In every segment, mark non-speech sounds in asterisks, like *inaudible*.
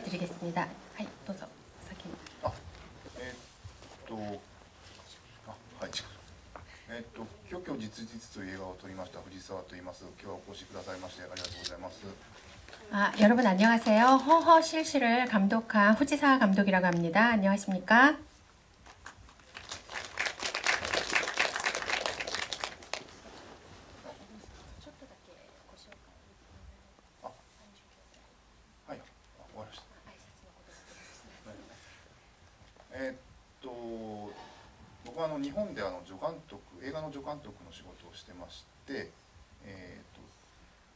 소개해 드리겠습니다. 하이, どうぞ. 사키. えーっとあはいえーっと「虚虚実実」という映画を撮りました藤沢と言います今日はお越しくださいましてありがとうございます 아, 여러분 안녕하세요. 허허 실시를 감독한 후지사 감독이라고 합니다. 안녕하십니까? してましてえーっと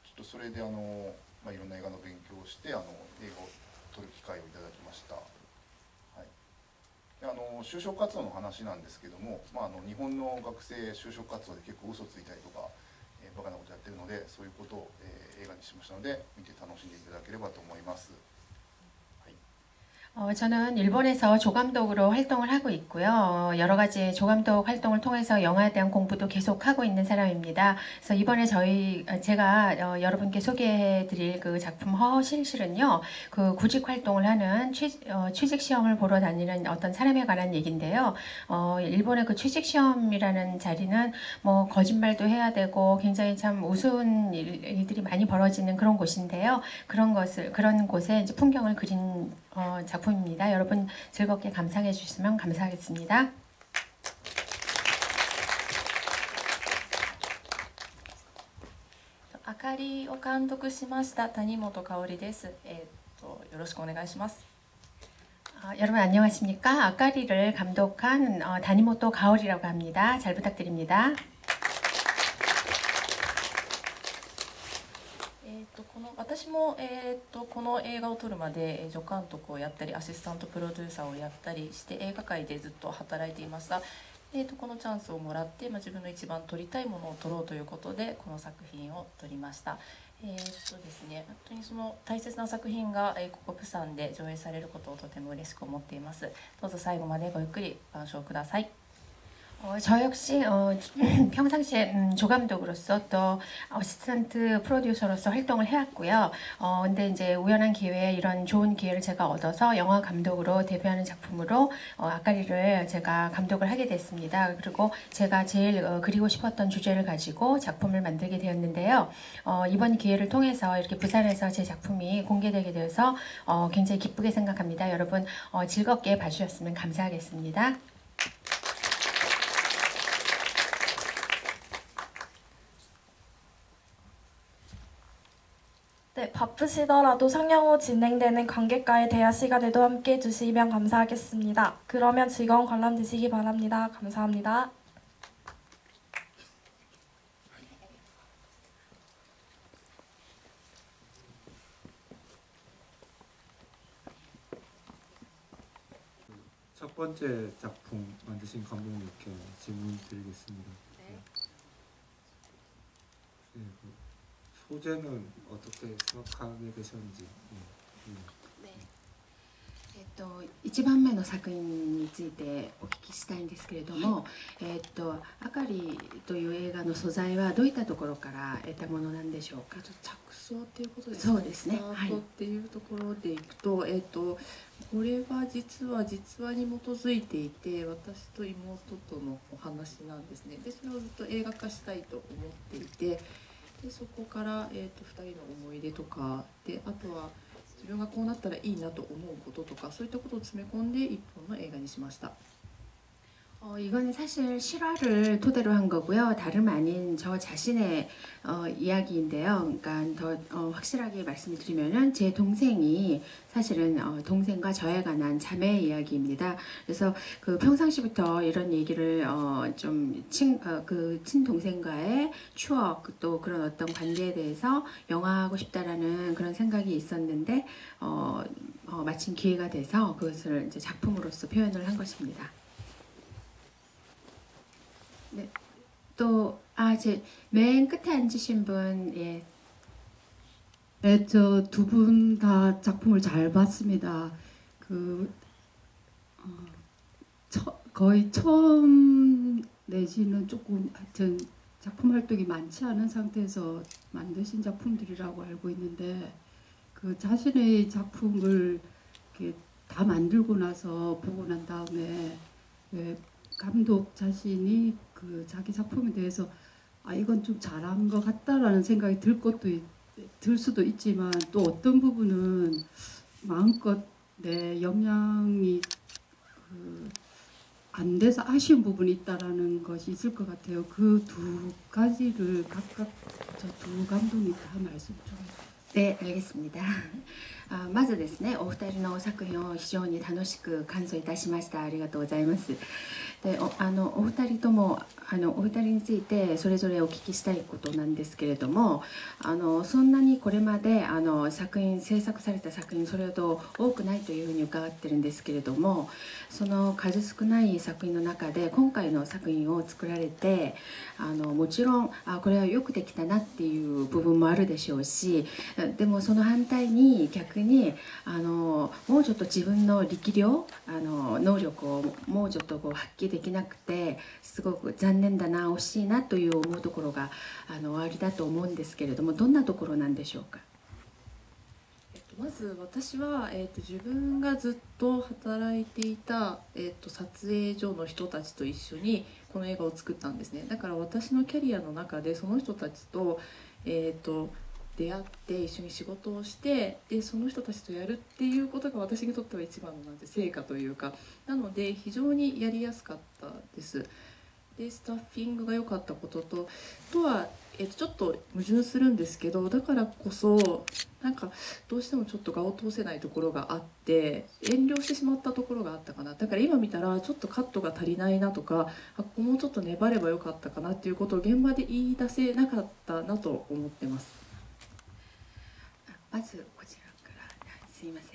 ちょっとそれであの、まあ、いろんな映画の勉強をしてあの映画を撮る機会をいただきました、はい、であの就職活動の話なんですけども、まあ、あの日本の学生就職活動で結構嘘ついたりとか、えーバカなことやってるのでそういうことを、えー映画にしましたので見て楽しんでいただければと思います、 어, 저는 일본에서 조감독으로 활동을 하고 있고요. 어, 여러 가지 조감독 활동을 통해서 영화에 대한 공부도 계속 하고 있는 사람입니다. 그래서 이번에 저희 어, 제가 어, 여러분께 소개해드릴 그 작품 허허실실은요, 그 구직 활동을 하는 취, 어, 취직 시험을 보러 다니는 어떤 사람에 관한 얘기인데요. 어, 일본의 그 취직 시험이라는 자리는 뭐 거짓말도 해야 되고 굉장히 참 우스운 일, 일들이 많이 벌어지는 그런 곳인데요. 그런 것을 그런 곳에 이제 풍경을 그린 어, 작품입니다. 여러분 즐겁게 감상해 주시면 감사하겠습니다. あかりを監督しました谷本香織です。えー、とよろしくお願いします。 어, 여러분 안녕하십니까? 아까리를 감독한 어, 다니모토 가오리라고 합니다. 잘 부탁드립니다. も、えー、とこの映画を撮るまで助監督をやったりアシスタントプロデューサーをやったりして映画界でずっと働いていました。えー、とこのチャンスをもらって、まあ、自分の一番撮りたいものを撮ろうということでこの作品を撮りました。えー、とですね、本当にその大切な作品が、えーここプサンで上映されることをとても嬉しく思っています。どうぞ最後までごゆっくり鑑賞ください。 어, 저 역시 어, *clears throat* 평상시에 음, 조감독으로서 또 어시스턴트 프로듀서로서 활동을 해왔고요. 어, 근데 이제 우연한 기회에 이런 좋은 기회를 제가 얻어서 영화 감독으로 데뷔하는 작품으로 어, 아까리를 제가 감독을 하게 됐습니다. 그리고 제가 제일 어, 그리고 싶었던 주제를 가지고 작품을 만들게 되었는데요. 어, 이번 기회를 통해서 이렇게 부산에서 제 작품이 공개되게 되어서 어, 굉장히 기쁘게 생각합니다. 여러분 어, 즐겁게 봐주셨으면 감사하겠습니다. 네, 바쁘시더라도 상영 후 진행되는 관객과의 대화 시간에도 함께 해 주시면 감사하겠습니다. 그러면 즐거운 관람 되시기 바랍니다. 감사합니다. 첫 번째 작품 만드신 감독님께 질문 드리겠습니다. 네. 네, 그 소재는 어떻게 생각하게 되셨는지. 네, 네. えっと、一番目の作品についてお聞きしたいんですけれども「えっと、あかり」という映画の素材はどういったところから得たものなんでしょうか着想っていうことですかそうですねスタはいートっていうところでいくと、えっ、とこれは実は実話に基づいていて私と妹とのお話なんですねでそれをずっと映画化したいと思っていて でそこから、えー、と2人の思い出とかであとは自分がこうなったらいいなと思うこととかそういったことを詰め込んで1本の映画にしました。 어, 이거는 사실 실화를 토대로 한 거고요. 다름 아닌 저 자신의 어, 이야기인데요. 그러니까 더 어, 확실하게 말씀을 드리면은 제 동생이 사실은 어, 동생과 저에 관한 자매 이야기입니다. 그래서 그 평상시부터 이런 얘기를 어, 좀친그 친동생과의 추억 또 그런 어떤 관계에 대해서 영화하고 싶다라는 그런 생각이 있었는데 어, 어, 마침 기회가 돼서 그것을 이제 작품으로서 표현을 한 것입니다. 네. 또, 아, 제, 맨 끝에 앉으신 분, 예. 네, 저 두 분 다 작품을 잘 봤습니다. 그 어, 처, 거의 처음 내지는 조금 하여튼 작품 활동이 많지 않은 상태에서 만드신 작품들이라고 알고 있는데 그 자신의 작품을 다 만들고 나서 보고 난 다음에 왜 감독 자신이 그 자기 작품에 대해서 아 이건 좀 잘한 것 같다라는 생각이 들 것도 있- 들 수도 있지만 또 어떤 부분은 마음껏 내 영향이 그 안 돼서 아쉬운 부분이 있다라는 것이 있을 것 같아요. 그 두 가지를 각각 저 두 감독님 다 말씀 좀. であれです *laughs* あまずですねお二人の作品を非常に楽しく感想いたしました。ありがとうございます。でおあのお二人ともあのお二人についてそれぞれお聞きしたいことなんですけれどもあのそんなにこれまであの作品制作された作品それほど多くないというふうに伺ってるんですけれどもその数少ない作品の中で今回の作品を作られてあのもちろんあこれはよくできたなっていう部分もあるでしょうしでもその反対に逆にあのもうちょっと自分の力量あの能力をもうちょっとこう発揮できなくてすごく残念だな惜しいなという思うところがあのおありだと思うんですけれどもどんなところなんでしょうか？えっと、まず私は、えっと、自分がずっと働いていた、えっと、撮影所の人たちと一緒にこの映画を作ったんですね。だから私のキャリアの中でその人たちと,、えっと出会って一緒に仕事をしてでその人たちとやるっていうことが私にとっては一番のなんて成果というかなので非常にやりやすかったです。でスタッフィングが良かったことととは、えっとちょっと矛盾するんですけどだからこそなんかどうしてもちょっと画を通せないところがあって遠慮してしまったところがあったかなだから今見たらちょっとカットが足りないなとかあここもうちょっと粘ればよかったかなっていうことを現場で言い出せなかったなと思ってます。まずこちらから。すいません。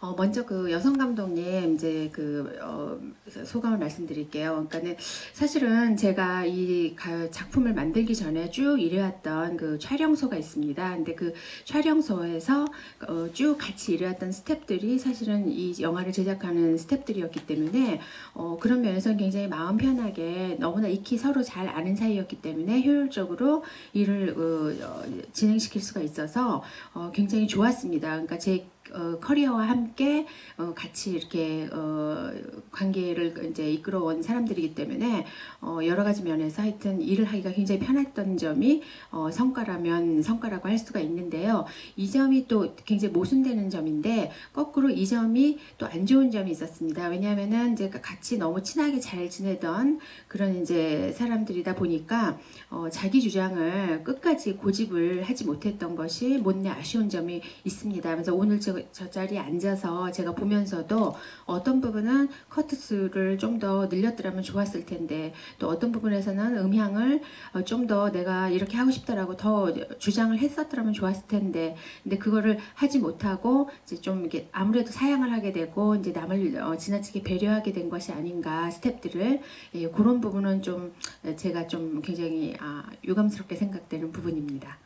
어, 먼저 그 여성 감독님 이제 그 어, 소감을 말씀드릴게요. 그러니까는 사실은 제가 이 가- 작품을 만들기 전에 쭉 일해왔던 그 촬영소가 있습니다. 근데 그 촬영소에서 어, 쭉 같이 일해왔던 스탭들이 사실은 이 영화를 제작하는 스탭들이었기 때문에 어, 그런 면에서 굉장히 마음 편하게 너무나 익히 서로 잘 아는 사이였기 때문에 효율적으로 일을 어, 어, 진행시킬 수가 있어서 어, 굉장히 좋았습니다. 그러니까 제 어, 커리어와 함께 어, 같이 이렇게 어, 관계를 이제 이끌어온 사람들이기 때문에 어, 여러 가지 면에서 하여튼 일을 하기가 굉장히 편했던 점이 어, 성과라면 성과라고 할 수가 있는데요. 이 점이 또 굉장히 모순되는 점인데 거꾸로 이 점이 또 안 좋은 점이 있었습니다. 왜냐하면은 이제 같이 너무 친하게 잘 지내던 그런 이제 사람들이다 보니까 어, 자기 주장을 끝까지 고집을 하지 못했던 것이 못내 아쉬운 점이 있습니다. 그래서 오늘 저, 저 자리에 앉아서 제가 보면서도 어떤 부분은 커트 수를 좀 더 늘렸더라면 좋았을 텐데 또 어떤 부분에서는 음향을 어, 좀더 내가 이렇게 하고 싶다라고 더 주장을 했었더라면 좋았을 텐데 근데 그거를 하지 못하고 이제 좀 이렇게 아무래도 사양을 하게 되고 이제 남을 어, 지나치게 배려하게 된 것이 아닌가 스탭들을 예, 그런 부분은 좀 제가 좀 굉장히 아, 유감스럽게 생각되는 부분입니다.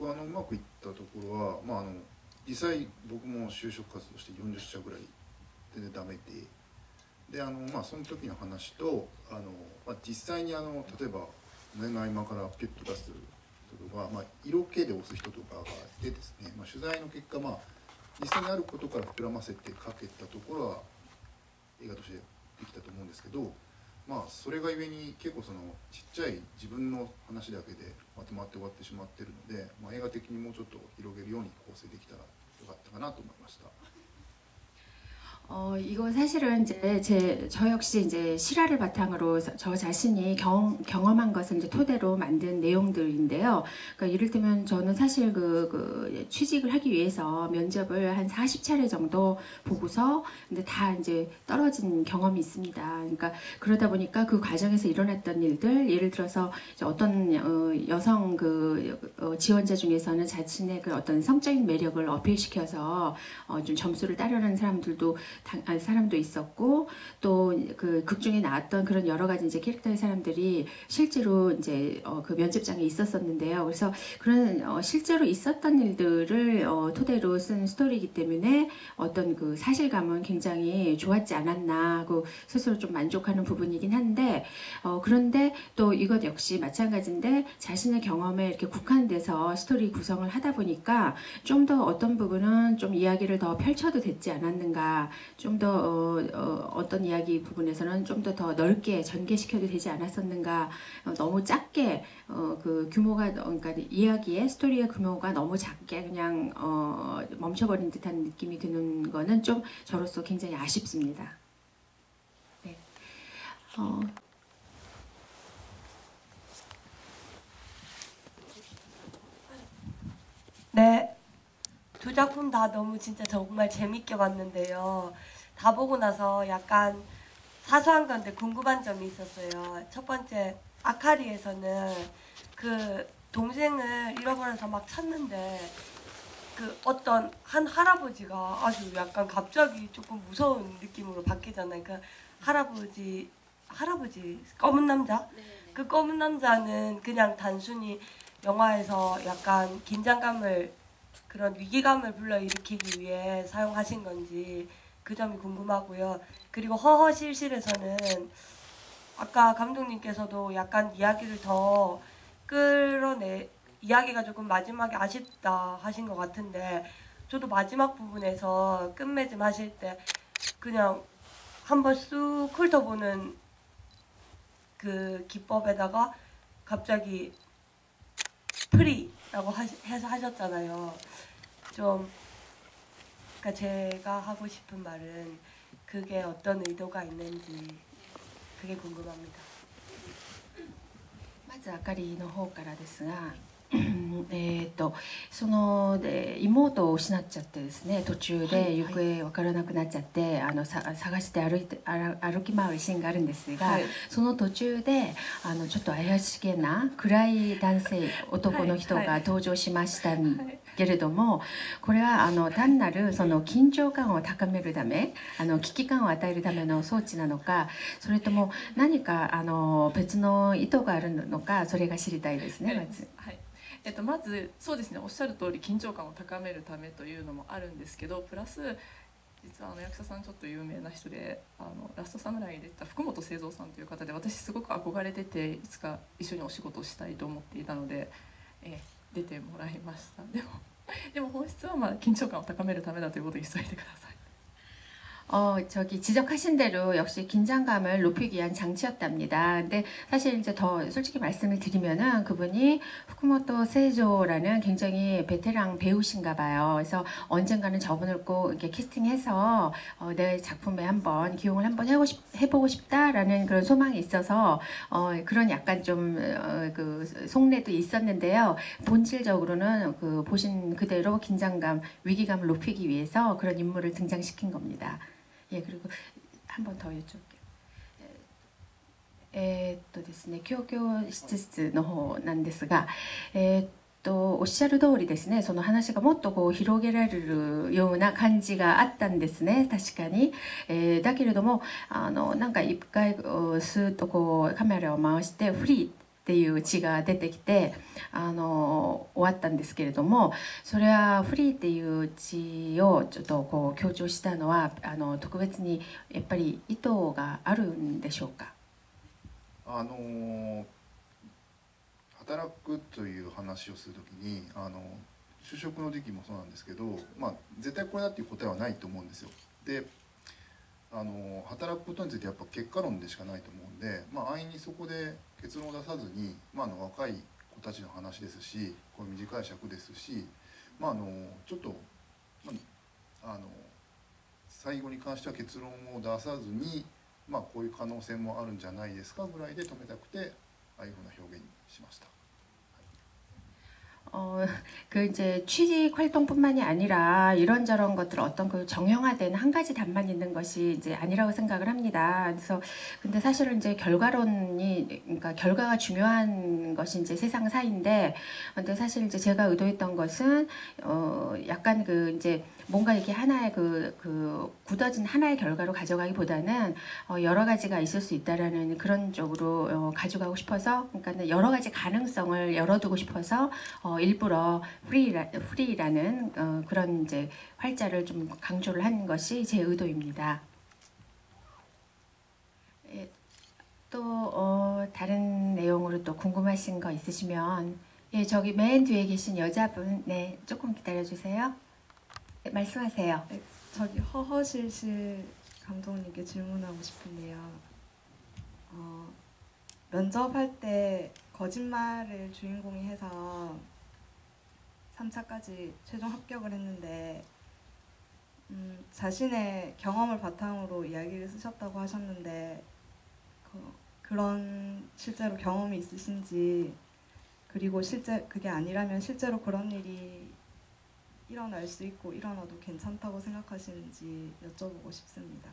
あのうまくいったところは、まあ、あの実際僕も就職活動して40社ぐらい全然ダメでであの、まあ、その時の話とあの、まあ、実際にあの例えば胸の合間からピュッと出す人とか、まあ、色気で押す人とかがいてですね、まあ、取材の結果、まあ、実際にあることから膨らませてかけたところは映画としてできたと思うんですけど。まあそれがゆえに結構そのちっちゃい自分の話だけでまとまって終わってしまってるので、まあ、映画的にもうちょっと広げるように構成できたらよかったかなと思いました。 어, 이거 사실은 이제 제, 저 역시 이제 실화를 바탕으로 저- 저 자신이 경, 경험한 것을 이제 토대로 만든 내용들인데요. 그러니까 이를테면 저는 사실 그, 그 취직을 하기 위해서 면접을 한 40차례 정도 보고서 근데 다 이제 떨어진 경험이 있습니다. 그러니까 그러다 보니까 그 과정에서 일어났던 일들, 예를 들어서 어떤 어, 여성 그 어, 지원자 중에서는 자신의 그 어떤 성적인 매력을 어필시켜서 어, 좀 점수를 따려는 사람들도 사람도 있었고 또 그 극중에 나왔던 그런 여러 가지 이제 캐릭터의 사람들이 실제로 이제 어, 그 면접장에 있었었는데요. 그래서 그런 어, 실제로 있었던 일들을 어, 토대로 쓴 스토리이기 때문에 어떤 그 사실감은 굉장히 좋았지 않았나 하고 스스로 좀 만족하는 부분이긴 한데 어, 그런데 또 이것 역시 마찬가지인데 자신의 경험에 이렇게 국한돼서 스토리 구성을 하다 보니까 좀 더 어떤 부분은 좀 이야기를 더 펼쳐도 됐지 않았는가 좀더 어, 어, 어떤 이야기 부분에서는 좀 더 더 넓게 전개시켜도 되지 않았었는가 어, 너무 작게 어, 그 규모가 어, 그러니까 이야기의 스토리의 규모가 너무 작게 그냥 어, 멈춰버린 듯한 느낌이 드는 거는 좀 저로서 굉장히 아쉽습니다. 네. 어, 네. 두 작품 다 너무 진짜 정말 재밌게 봤는데요. 다 보고 나서 약간 사소한 건데 궁금한 점이 있었어요. 첫 번째, 아카리에서는 그 동생을 잃어버려서 막 찾는데 그 어떤 한 할아버지가 아주 약간 갑자기 조금 무서운 느낌으로 바뀌잖아요. 그 할아버지, 할아버지, 검은 남자? 그 검은 남자는 그냥 단순히 영화에서 약간 긴장감을 그런 위기감을 불러일으키기 위해 사용하신 건지 그 점이 궁금하고요. 그리고 허허실실에서는 아까 감독님께서도 약간 이야기를 더 끌어내 이야기가 조금 마지막에 아쉽다 하신 것 같은데 저도 마지막 부분에서 끝맺음 하실 때 그냥 한번 쑥 훑어보는 그 기법에다가 갑자기 프리라고 하시, 해서 하셨잖아요. 좀 그러니까 제가 하고 싶은 말은 그게 어떤 의도가 있는지 그게 궁금합니다. まずあかりの方からですが えーとそので妹を失っちゃってですね途中はいで行方わからなくなっちゃって、あのさ探して歩いて歩歩き回るシーンがあるんですが、はい。その途中であのちょっと怪しげな暗い男性男の人はいはい。が登場しましたはい。けれどもこれはあの単なるその緊張感を高めるためあの危機感を与えるための装置なのかそれとも何かあの別の意図があるのかそれが知りたいですねまず。はいえっと、まずそうですねおっしゃる通り緊張感を高めるためというのもあるんですけどプラス実はあの役者さんちょっと有名な人で「あのラストサムライ」に出てた福本清三さんという方で私すごく憧れてていつか一緒にお仕事をしたいと思っていたので、え出てもらいましたでもでも本質はまあ緊張感を高めるためだということにしといてください。 어, 저기 지적하신 대로 역시 긴장감을 높이기 위한 장치였답니다. 근데 사실 이제 더 솔직히 말씀을 드리면은 그분이 후쿠모토 세조라는 굉장히 베테랑 배우신가 봐요. 그래서 언젠가는 저분을 꼭 이렇게 캐스팅해서 어, 내 작품에 한번 기용을 한번 해보고, 싶, 해보고 싶다라는 그런 소망이 있어서 어, 그런 약간 좀 어, 그 속내도 있었는데요. 본질적으로는 그 보신 그대로 긴장감, 위기감을 높이기 위해서 그런 인물을 등장시킨 겁니다. 예, 그리고 한 번 더 여쭤볼게요. えーっとですね、教教室の方なんですが、えーっとおっしゃる通りですね、その話がもっとこう広げられるような感じがあったんですね、確かに。えーだけれども、あのなんか一回おスーッとこうカメラを回してフリー っていう血が出てきてあの終わったんですけれどもそれはフリーっていう血をちょっとこう強調したのはあの特別にやっぱり意図があるんでしょうか？あの働くという話をするときにあの就職の時期もそうなんですけど、まあ、絶対これだっていう答えはないと思うんですよ。であの働くことについてやっぱ結果論でしかないと思うんで、まあ、安易にそこで結論を出さずに、まあ、あの若い子たちの話ですしこういう短い尺ですし、まあ、あのちょっと、まあ、あの最後に関しては結論を出さずに、まあ、こういう可能性もあるんじゃないですかぐらいで止めたくてああいうふうな表現にしました。 어, 어, *laughs* 그 이제 취직 활동뿐만이 아니라 이런저런 것들 어떤 그 정형화된 한 가지 답만 있는 것이 이제 아니라고 생각을 합니다. 그래서 근데 사실은 이제 결과론이 그러니까 결과가 중요한 것이 이제 세상 사인데 근데 사실 이제 제가 의도했던 것은 어 약간 그 이제 뭔가 이렇게 하나의 그, 그 굳어진 하나의 결과로 가져가기보다는 어 여러 가지가 있을 수 있다라는 그런 쪽으로 어 가져가고 싶어서 그러니까 여러 가지 가능성을 열어두고 싶어서 어 일부러 프리라, 프리라는 어 그런 이제 활자를 좀 강조를 한 것이 제 의도입니다. 예, 또 어, 다른 내용으로 또 궁금하신 거 있으시면 예 저기 맨 뒤에 계신 여자분 네 조금 기다려 주세요. 네, 말씀하세요. 저기 허허실실 감독님께 질문하고 싶은데요. 어, 면접할 때 거짓말을 주인공이 해서 3차까지 최종 합격을 했는데 음, 자신의 경험을 바탕으로 이야기를 쓰셨다고 하셨는데 그, 그런 실제로 경험이 있으신지 그리고 실제 그게 아니라면 실제로 그런 일이 일어날 수 있고 일어나도 괜찮다고 생각하시는지 여쭤보고 싶습니다.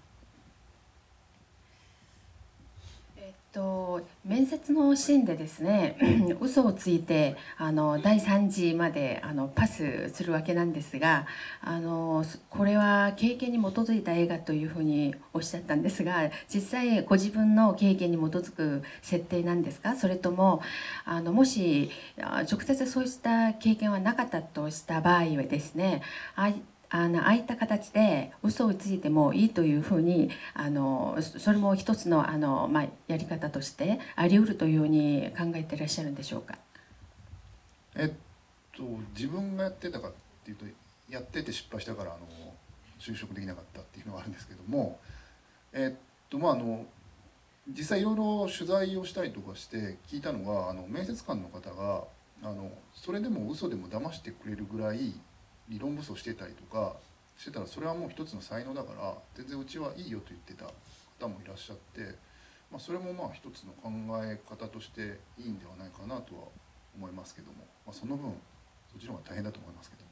えっと、面接のシーンでですね *clears throat* 嘘をついてあの第3次まであのパスするわけなんですがあのこれは経験に基づいた映画というふうにおっしゃったんですが実際ご自分の経験に基づく設定なんですか？それともあのもし直接そうした経験はなかったとした場合はですねあのああいった形で嘘をついてもいいというふうにあのそれも一つのあの、まあ、やり方としてあり得るというふうに考えていらっしゃるんでしょうか？えっと自分がやってたかっていうとやってて失敗したからあの就職できなかったっていうのはあるんですけどもえっとまああの実際いろいろ取材をしたりとかして聞いたのがあの面接官の方があのそれでも嘘でも騙してくれるぐらい理論武装してたりとかしてたらそれはもう一つの才能だから全然うちはいいよと言ってた方もいらっしゃって、まあ、それもまあ一つの考え方としていいんではないかなとは思いますけども、まあ、その分そっちの方が大変だと思いますけど。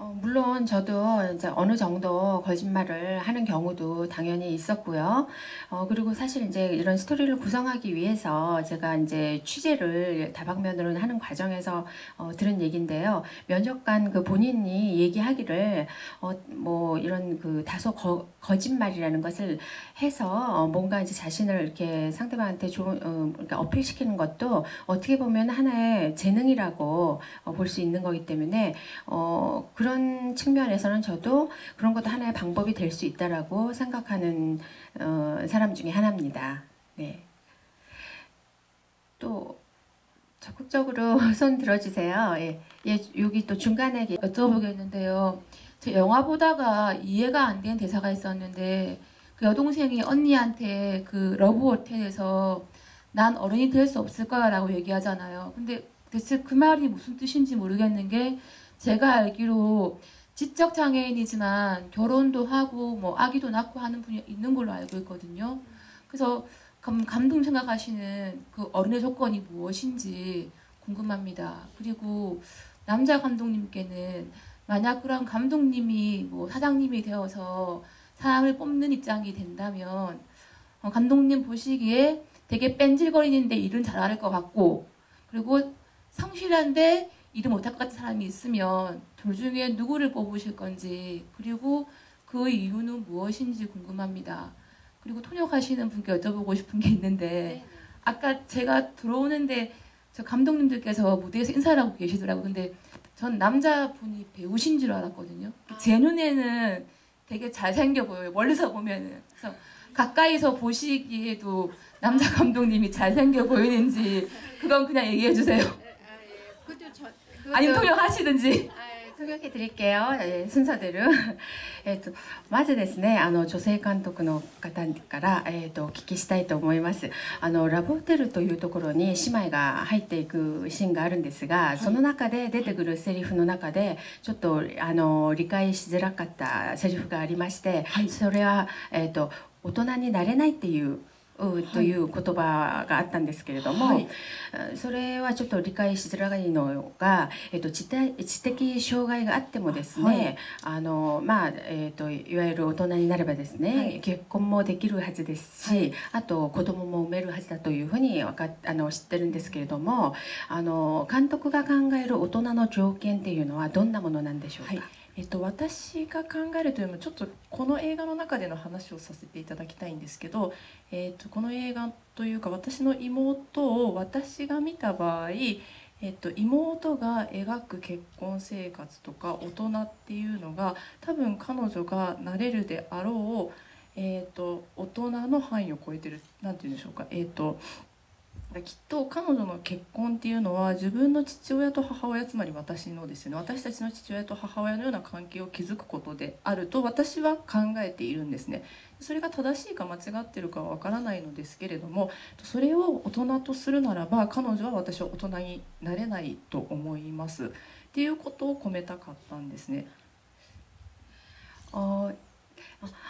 어, 물론 저도 이제 어느 정도 거짓말을 하는 경우도 당연히 있었고요. 어, 그리고 사실 이제 이런 스토리를 구성하기 위해서 제가 이제 취재를 다방면으로 하는 과정에서 어, 들은 얘기인데요. 면접관 그 본인이 얘기하기를 어, 뭐 이런 그 다소 거, 거짓말이라는 것을 해서 어, 뭔가 이제 자신을 이렇게 상대방한테 좋은 어, 그러니까 어필시키는 것도 어떻게 보면 하나의 재능이라고 어, 볼수 있는 거기 때문에 어, 그런 측면에서는 저도 그런 것도 하나의 방법이 될 수 있다라고 생각하는 어, 사람 중에 하나입니다. 네. 또 적극적으로 *laughs* 손 들어주세요. 예, 예 여기 또 중간에 여쭤보겠는데요. 저 영화 보다가 이해가 안 된 대사가 있었는데 그 여동생이 언니한테 그 러브 호텔에서 난 어른이 될 수 없을 거야라고 얘기하잖아요. 근데 대체 그 말이 무슨 뜻인지 모르겠는 게 제가 알기로 지적 장애인이지만 결혼도 하고 뭐 아기도 낳고 하는 분이 있는 걸로 알고 있거든요. 그래서 감, 감독 생각하시는 그 어른의 조건이 무엇인지 궁금합니다. 그리고 남자 감독님께는 만약 그런 감독님이 뭐 사장님이 되어서 사람을 뽑는 입장이 된다면 어, 감독님 보시기에 되게 뺀질거리는데 일은 잘할 것 같고 그리고 성실한데 일을 못할 것 같은 사람이 있으면 둘 중에 누구를 뽑으실 건지 그리고 그 이유는 무엇인지 궁금합니다. 그리고 통역하시는 분께 여쭤보고 싶은 게 있는데 아까 제가 들어오는데 저 감독님들께서 무대에서 인사를 하고 계시더라고요. 근데 전 남자분이 배우신 줄 알았거든요. 제 눈에는 되게 잘생겨 보여요. 멀리서 보면은. 그래서 가까이서 보시기에도 남자 감독님이 잘생겨 보이는지 그건 그냥 얘기해 주세요. 아니면 통역하시든지. 通訳드릴게요えー、순서대로えっとまずですねあの女性監督の方から、えー、とお聞きしたいと思いますあのラブホテルというところに姉妹が入っていくシーンがあるんですが、その中で出てくるセリフの中でちょっとあの理解しづらかったセリフがありまして、それは、えー、と大人になれないっていう う という言葉があったんですけれども、はい。えそれはちょっと理解しづらいのが、えっと、知的知的障害があってもですね、はい。あのまあえっといわゆる大人になればですね、はい。結婚もできるはずですし、はい。あと子供も産めるはずだというふうにわかっあの知ってるんですけれどもあの監督が考える大人の条件っていうのはどんなものなんでしょうか、はいえっと、私が考えるというよりもちょっとこの映画の中での話をさせていただきたいんですけど、えっと、この映画というか私の妹を私が見た場合、えっと、妹が描く結婚生活とか大人っていうのが多分彼女がなれるであろう、えっと、大人の範囲を超えてるなんて言うんでしょうか。えっときっと彼女の結婚っていうのは自分の父親と母親つまり私のですね。私たちの父親と母親のような関係を築くことであると私は考えているんですね。それが正しいか間違ってるかはわからないのですけれどもそれを大人とするならば彼女は私は大人になれないと思います。っていうことを込めたかったんですね。 어,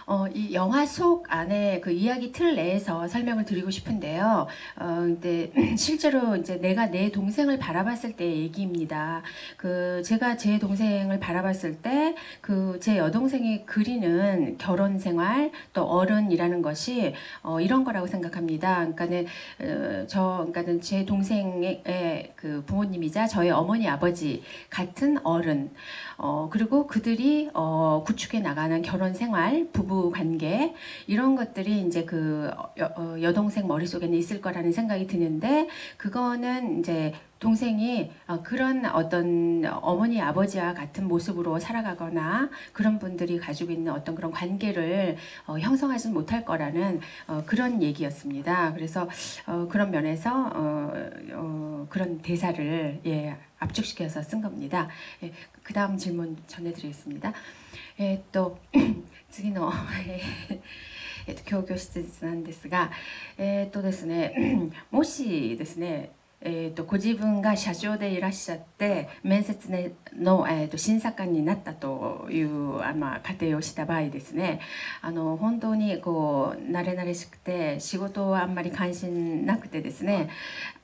어, 이 영화 속 안에 그 이야기 틀 내에서 설명을 드리고 싶은데요. 어, 근데 *clears throat* 실제로 이제 내가 내 동생을 바라봤을 때 얘기입니다. 그 제가 제 동생을 바라봤을 때 그 제 여동생이 그리는 결혼 생활 또 어른이라는 것이 어, 이런 거라고 생각합니다. 그러니까는 어, 저 그러니까는 제 동생의 그 부모님이자 저의 어머니 아버지 같은 어른 어, 그리고 그들이 어, 구축해 나가는 결혼 생활, 부부 관계 이런 것들이 이제 그 여, 어, 여동생 머릿속에는 있을 거라는 생각이 드는데 그거는 이제 동생이 어, 그런 어떤 어머니 아버지와 같은 모습으로 살아가거나 그런 분들이 가지고 있는 어떤 그런 관계를 어, 형성하지 못할 거라는 어, 그런 얘기였습니다. 그래서 어, 그런 면에서 그런 대사를 예, 압축시켜서 쓴 겁니다. 예, 그 다음 질문 전해드리겠습니다. 예, 또 *clears throat* 次の、え *laughs* ーえっと、教教室なんですが、えっとですね、*clears throat* もしですね、えー、とご自分が社長でいらっしゃって面接の、えー、と審査官になったというあ、まあ、仮定をした場合ですねあの本当にこう慣れ慣れしくて仕事はあんまり関心なくてですね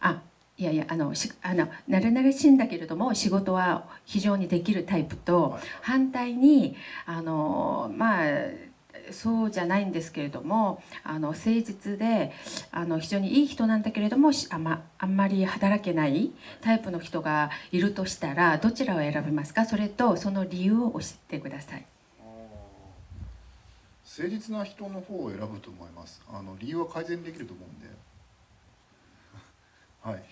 あいやいやあのしあの慣れ慣れしいんだけれども仕事は非常にできるタイプと反対にあのまあそうじゃないんですけれどもあの誠実であの非常にいい人なんだけれどもしあ,、まあんまり働けないタイプの人がいるとしたらどちらを選びますか？それとその理由を教えてください。誠実な人の方を選ぶと思います。あの理由は改善できると思うんで。*laughs* はい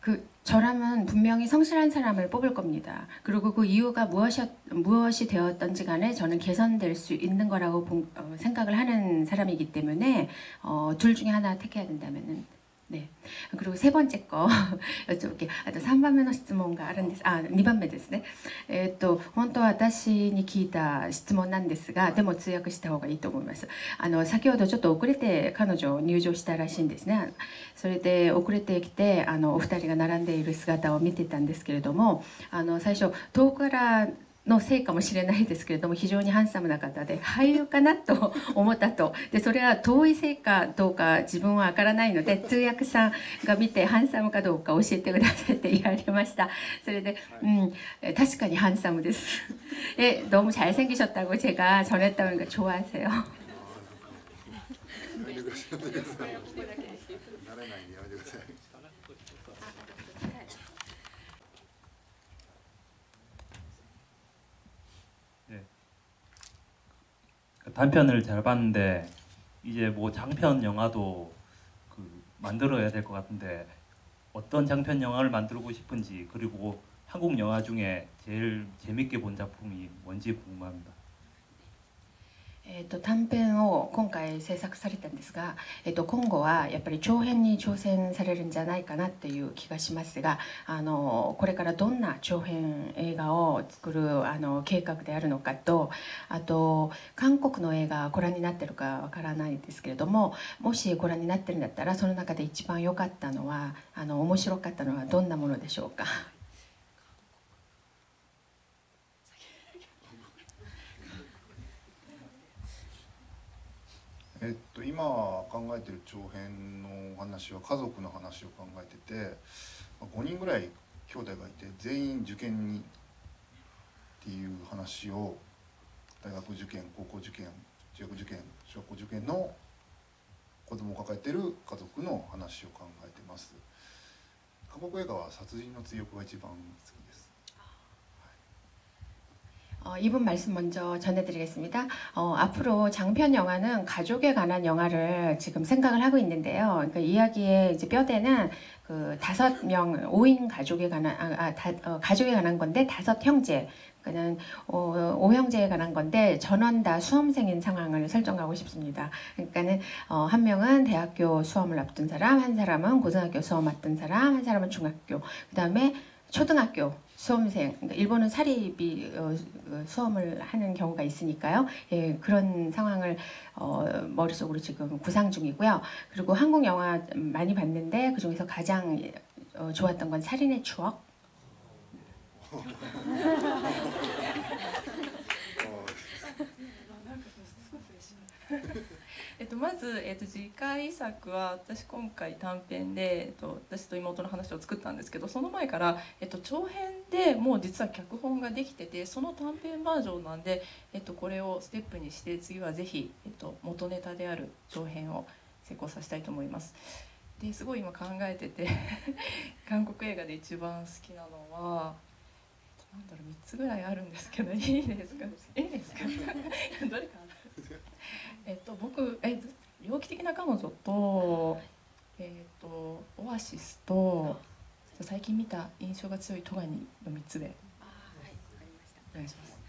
그 저라면 분명히 성실한 사람을 뽑을 겁니다. 그리고 그 이유가 무엇이 무엇이 되었던지 간에 저는 개선될 수 있는 거라고 본, 어, 생각을 하는 사람이기 때문에 어, 둘 중에 하나 택해야 된다면은 네. 그리고 세 번째 거 *laughs* 여쭤볼게요. 아, 3番目の質問があるんです。あ、2番目ですね。えーっと本当は私に聞いた質問なんですが、でも通訳した方がいいと思います。あの先ほどちょっと遅れて彼女入場したらしいんですね。それで遅れてきてあのお二人が並んでいる姿を見てたんですけれども、あの最初遠くから のせいかもしれないですけれども非常にハンサムな方で俳優かなと思ったとでそれは遠いせいかどうか自分は分からないので通訳さんが見てハンサムかどうか教えてくださいって言われましたそれで음確かにハンサムです예 너무 잘생기셨다고 제가 전했다니까 좋아하세요 やめてください慣れないんでやめてください 단편을 잘 봤는데 이제 뭐 장편 영화도 그 만들어야 될 것 같은데 어떤 장편 영화를 만들고 싶은지 그리고 한국 영화 중에 제일 재밌게 본 작품이 뭔지 궁금합니다. えー、と短編を今回制作されたんですが、えー、と今後はやっぱり長編に挑戦されるんじゃないかなっていう気がしますがあのこれからどんな長編映画を作るあの計画であるのかとあと韓国の映画ご覧になってるかわからないですけれどももしご覧になってるんだったらその中で一番良かったのはあの面白かったのはどんなものでしょうか？えっと、今考えてる長編のお話は家族の話を考えてて5人ぐらい兄弟がいて全員受験にっていう話を大学受験高校受験中学受験小学校受験の子供を抱えてる家族の話を考えてます。韓国映画は殺人の追憶が一番好きです。 어, 이분 말씀 먼저 전해드리겠습니다. 어, 앞으로 장편 영화는 가족에 관한 영화를 지금 생각을 하고 있는데요. 그러니까 이야기의 이제 뼈대는 그 다섯 명, 5인 가족에 관한, 아, 아, 다, 어, 가족에 관한 건데 다섯 형제. 그는 어, 오형제에 관한 건데 전원 다 수험생인 상황을 설정하고 싶습니다. 그러니까는 어, 한 명은 대학교 수험을 앞둔 사람, 한 사람은 고등학교 수험 앞둔 사람, 한 사람은 중학교, 그 다음에 초등학교 수험생, 그러니까 일본은 사립이 어, 어, 수험을 하는 경우가 있으니까요. 예, 그런 상황을 어, 머릿속으로 지금 구상 중이고요. 그리고 한국 영화 많이 봤는데 그 중에서 가장 어, 좋았던 건 살인의 추억. *laughs* と、まず、えっと、次回作は私今回短編で、えっと、私と妹の話を作ったんですけどその前から、えっと、長編でもう実は脚本ができててその短編バージョンなんで、えっと、これをステップにして次はぜひ、えっと、元ネタである長編を成功させたいと思います。ですごい今考えてて *laughs* 韓国映画で一番好きなのは、えっと、なんだろう3つぐらいあるんですけどいいですか？いいですか？*laughs* *laughs* どれかな？えっと僕え猟奇的な彼女とえっとオアシスと最近見た印象が強いトガニの3つで。お願いします。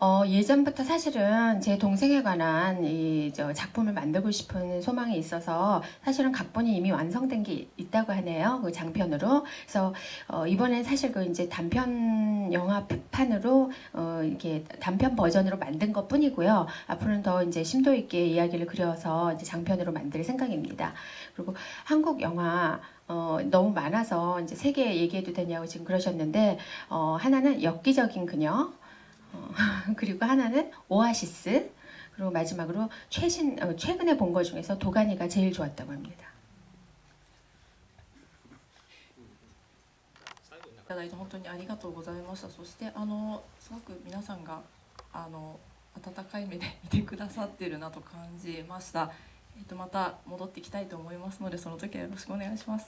어, 예전부터 사실은 제 동생에 관한 이, 저 작품을 만들고 싶은 소망이 있어서 사실은 각본이 이미 완성된 게 있다고 하네요. 그 장편으로. 그래서 어, 이번에 사실 그 이제 단편 영화판으로 어, 이렇게 단편 버전으로 만든 것 뿐이고요. 앞으로는 더 이제 심도 있게 이야기를 그려서 이제 장편으로 만들 생각입니다. 그리고 한국 영화 어, 너무 많아서 이제 세 개 얘기해도 되냐고 지금 그러셨는데 어, 하나는 엽기적인 그녀 *laughs* 어, 그리고 하나는 오아시스 그리고 마지막으로 최신 어, 최근에 본 것 중에서 도가니가 제일 좋았다고 합니다. いただいて本当にありがとうございましたそしてあのすごく皆さんがあの温かい目で見てくださってるなと感じました、えっとまた戻ってきたいと思いますのでその時はよろしくお願いします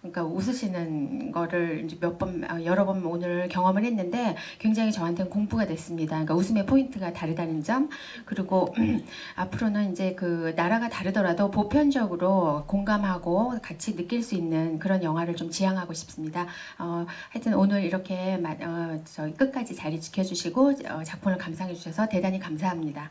그러니까 웃으시는 거를 이제 몇 번, 어, 여러 번 오늘 경험을 했는데 굉장히 저한테는 공부가 됐습니다. 그러니까 웃음의 포인트가 다르다는 점. 그리고 *clears throat* 앞으로는 이제 그 나라가 다르더라도 보편적으로 공감하고 같이 느낄 수 있는 그런 영화를 좀 지향하고 싶습니다. 어, 하여튼 오늘 이렇게 마, 어, 저희 끝까지 자리 지켜주시고 어, 작품을 감상해 주셔서 대단히 감사합니다.